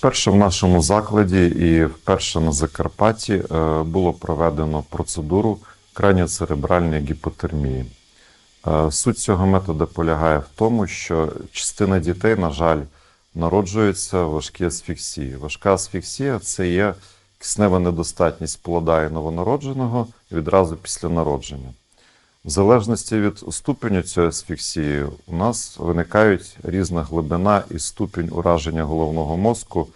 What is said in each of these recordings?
Вперше в нашому закладі і вперше на Закарпатті е, було проведено процедуру краніоцеребральної гіпотермії. Е, Суть цього методу полягає в тому, що частина дітей, на жаль, народжуються в важкій асфіксії. Важка асфіксія це є киснева недостатність плода і новонародженого відразу після народження. В залежності від ступеню цієї асфіксії, у нас виникають різна глибина і ступінь ураження головного мозку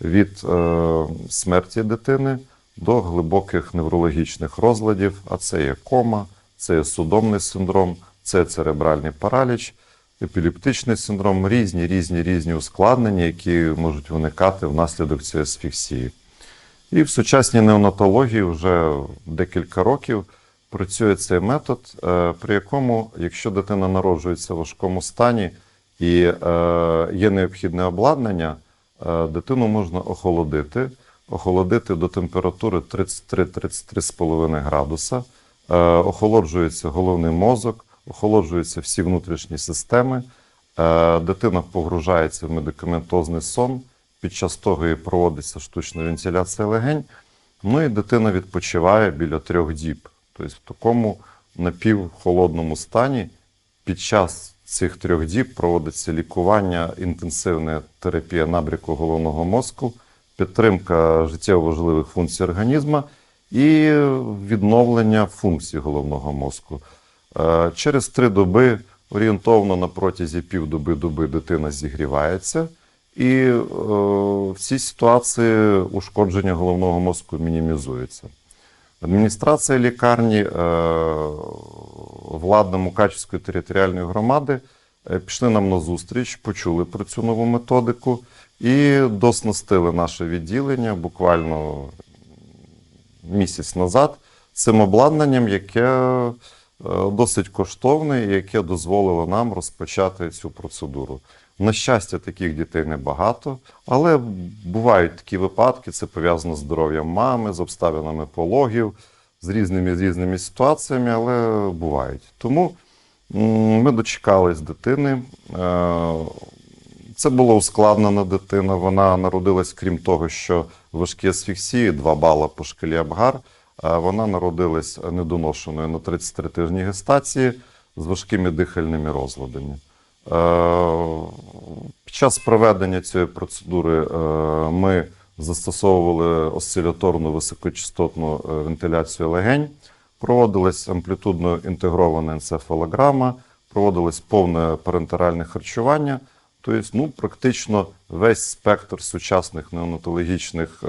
від е, смерті дитини до глибоких неврологічних розладів, а це є кома, це є судомний синдром, це є церебральний параліч, епілептичний синдром, різні, різні, різні ускладнення, які можуть виникати внаслідок цієї асфіксії. І в сучасній неонатології вже декілька років працює цей метод, е, при якому, якщо дитина народжується в важкому стані і е, є необхідне обладнання, е, дитину можна охолодити, охолодити до температури 33-33,5 градуса, охолоджується головний мозок, охолоджуються всі внутрішні системи, дитина погружається в медикаментозний сон, під час того і проводиться штучна вентиляція легень. Ну і дитина відпочиває біля трьох діб. Тобто в такому напівхолодному стані під час цих трьох діб проводиться лікування, інтенсивна терапія набряку головного мозку, підтримка життєво важливих функцій організму і відновлення функцій головного мозку. Е, Через три доби орієнтовно на протязі півдоби доби дитина зігрівається. І е, в цій ситуації ушкодження головного мозку мінімізується. Адміністрація лікарні е, владна Мукачівської територіальної громади е, пішли нам на зустріч, почули про цю нову методику і доснастили наше відділення буквально місяць назад цим обладнанням, яке досить коштовне, яке дозволило нам розпочати цю процедуру. На щастя, таких дітей небагато, але бувають такі випадки, це пов'язано з здоров'ям мами, з обставинами пологів, з різними, з різними ситуаціями, але бувають. Тому ми дочекались дитини. Е, Це була ускладнена дитина. Вона народилась, крім того, що в важкій асфіксії 2 бала по шкалі Абгар. Вона народилась недоношеною на 33 тижні гестації з важкими дихальними розладами. Е, Під час проведення цієї процедури е, ми застосовували осциляторну високочастотну е, вентиляцію легень, проводилась амплітудно інтегрована енцефалограма, проводилось повне парентеральне харчування. Тобто, ну, практично весь спектр сучасних неонатологічних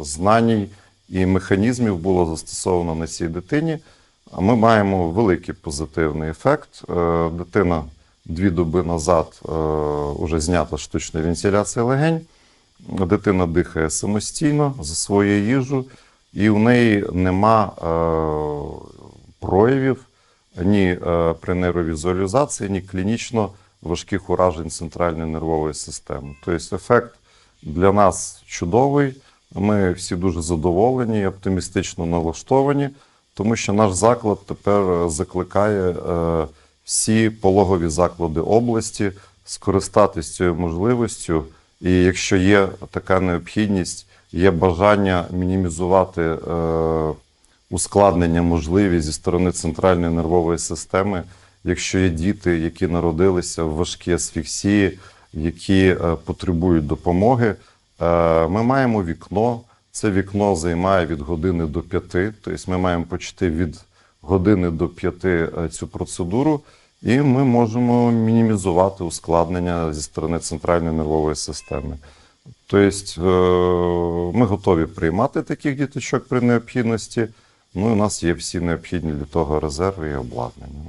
знань і механізмів було застосовано на цій дитині. А ми маємо великий позитивний ефект. Е, Дитина дві доби назад е, вже знята штучна вентиляція легень. Дитина дихає самостійно за свою їжу, і в неї нема е, проявів ні е, при нейровізуалізації, ні клінічно важких уражень центральної нервової системи. Тобто ефект для нас чудовий. Ми всі дуже задоволені і оптимістично налаштовані, тому що наш заклад тепер закликає е, всі пологові заклади області скористатись цією можливістю. І якщо є така необхідність, є бажання мінімізувати е, ускладнення можливі зі сторони центральної нервової системи, якщо є діти, які народилися в важкій асфіксії, які е, потребують допомоги, е, ми маємо вікно. Це вікно займає від години до п'яти. Тобто ми маємо почати від години до п'яти е, цю процедуру, і ми можемо мінімізувати ускладнення зі сторони центральної нервової системи. Тобто е, ми готові приймати таких діточок при необхідності. Ну і у нас є всі необхідні для того резерви і обладнання.